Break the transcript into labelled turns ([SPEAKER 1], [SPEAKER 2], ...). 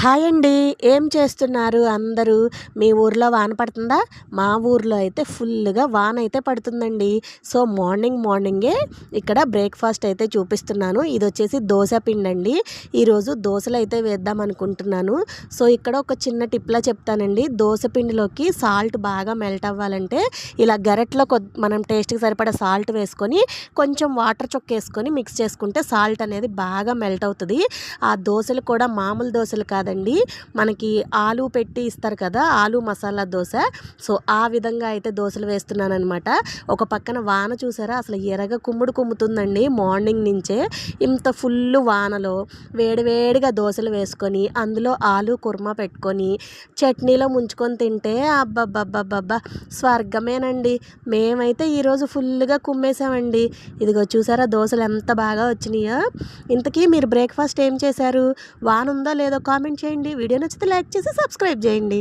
[SPEAKER 1] Hi అండి. ఏం చేస్తున్నారు అందరూ? మీ ఊర్లో వాన పడుతుందా? మా ఊర్లో అయితే ఫుల్గా వాన అయితే పడుతుందండి. సో మార్నింగ్ మార్నింగే ఇక్కడ బ్రేక్ఫాస్ట్ అయితే చూపిస్తున్నాను. ఇది వచ్చేసి దోశ పిండి అండి ఈరోజు దోశలు అయితే వేద్దాం అనుకుంటున్నాను. సో ఇక్కడ ఒక చిన్న టిప్లా చెప్తానండి. దోశ పిండిలోకి సాల్ట్ బాగా మెల్ట్ అవ్వాలంటే ఇలా గరెట్లో మనం టేస్ట్కి సరిపడా సాల్ట్ వేసుకొని కొంచెం వాటర్ చొక్కేసుకొని మిక్స్ చేసుకుంటే సాల్ట్ అనేది బాగా మెల్ట్ అవుతుంది. ఆ దోశలు కూడా మామూలు దోశలు కాదండి. మనకి ఆలు పెట్టి ఇస్తారు కదా ఆలు మసాలా దోశ. సో ఆ విధంగా అయితే దోశలు వేస్తున్నాను అనమాట ఒక పక్కన వాన చూసారా? అసలు ఎరగ కుమ్ముడు కుమ్ముతుందండి మార్నింగ్ నుంచే. ఇంత ఫుల్ వానలో వేడివేడిగా దోశలు వేసుకొని అందులో ఆలు కుర్మా పెట్టుకొని చట్నీలో ముంచుకొని తింటే అబ్బబ్బబ్బబ్బబ్బా! స్వర్గమేనండి. మేమైతే ఈరోజు ఫుల్గా కుమ్మేసామండి ఇదిగో చూసారా? దోశలు ఎంత బాగా వచ్చినాయో. ఇంతకీ మీరు బ్రేక్ఫాస్ట్ ఏం చేశారు? వాన ఉందో లేదో కామెంట్ కామెంట్ చేయండి. వీడియో నచ్చితే లైక్ చేసి సబ్స్క్రైబ్ చేయండి.